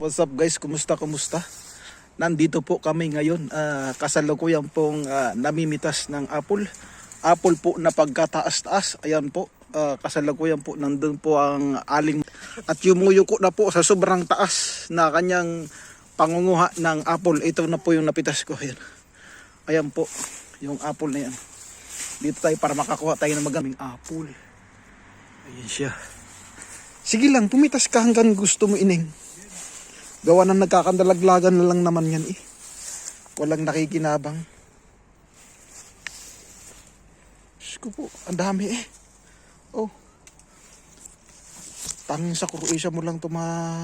What's up guys? Kumusta, kumusta? Nandito po kami ngayon. ah, kasalukuyan pong ah, namimitas ng apple. Apple po na pagkataas-taas. Ayan po. ah, kasalukuyan po nandun po ang aling at yumuyuko na po sa sobrang taas na kanyang pangunguha ng apple. Ito na po yung napitas ko. Ayan. Ayan po. Yung apple na yan. Dito tayo para makakuha tayo ng magaming apple. Ayan siya. Sige lang, pumitas ka hanggang gusto mo ining. Gawa ng nagkakandalaglagan na lang naman yan eh. Walang nakikinabang. Diyos ko po, ang dami eh. Oh. Tanging sa Croatia mo lang ito ma...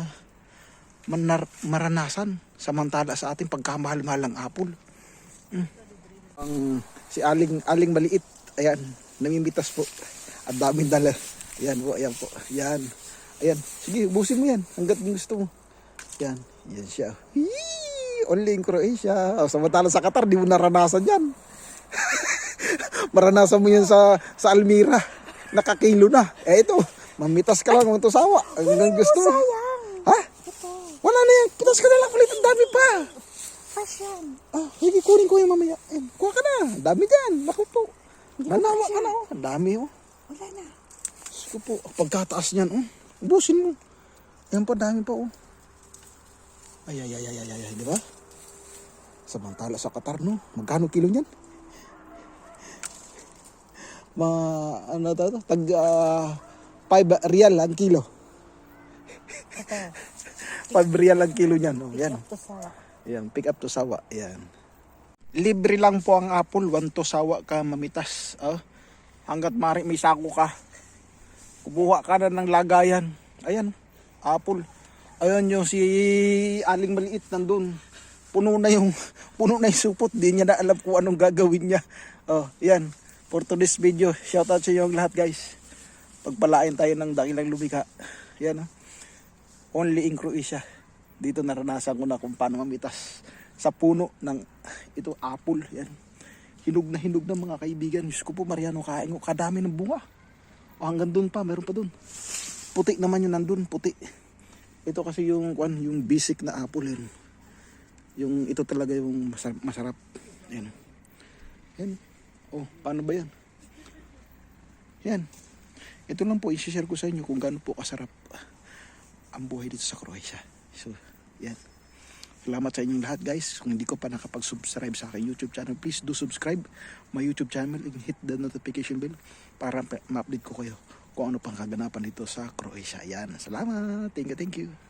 manar- maranasan. Samantala sa ating pagkamahal-mahal ng apple. Mm. Ang si Aling Aling maliit, ayan, namimitas po. Ang daming dala. Ayan po, ayan po. Ayan. Ayan. Sige, ubusin mo yan hanggat gusto mo. Yan, yan siya. Hee! Only in Croatia. O, samantala sa Qatar, di mo naranasan yan. Maranasan mo yan sa, sa Almira. Nakakilo na. Eh ito, mamitas ka lang ng tusawa. Hanggang gusto mo. Ha? Wala na yan. Pitas ka na lang ulit. Ang dami pa. Pasyan. Ah, sige, kunin ko yung mamaya. Eh, kuha ka na. Dami dyan. Naku po. Nanawa ka na. oh. Ang dami oh. Wala na. Ko po. Pagkataas niyan, oh. Ubusin mo. Yan pa, dami pa, oh. Ay, ay, ay, ay, ay, ay, ay, di ba? Samantala sa Qatar, no? Magkano kilo niyan? Ma, ano to? to? Tag, ah, 5 real ang kilo. Ito. 5 real ang kilo niyan, oh. Yan. Ito sawa. Yan, pick up to sawa. Yan. Libre lang po ang apple. One to sawa ka mamitas. Oh. Hanggat mari may sako ka. Kubuha ka na ng lagayan. Ayan, apple. Ayan yung si Aling Maliit nandun. Puno na yung puno na yung supot. Di niya na alam kung anong gagawin niya. Oh, yan. For today's video, shout out sa inyo lahat guys. Pagpalain tayo ng dakilang lumika. Yan oh. Only in Croatia dito naranasan ko na kung paano mamitas sa puno ng ito apple yan hinog na hinog na mga kaibigan Diyos ko po Mariano kain ko kadami ng bunga o hanggang doon pa meron pa doon puti naman yun nandun puti ito kasi yung kwan yung basic na apple yan yung ito talaga yung masarap, masarap. yan yan oh paano ba yan yan ito lang po i-share ko sa inyo kung gaano po kasarap ang buhay dito sa Croatia. So, yan. Salamat sa inyong lahat guys. Kung hindi ko pa nakapag-subscribe sa aking YouTube channel, please do subscribe my YouTube channel and hit the notification bell para ma- ma-update ko kayo kung ano pang kaganapan dito sa Croatia. Yan. Salamat. Thank you, thank you.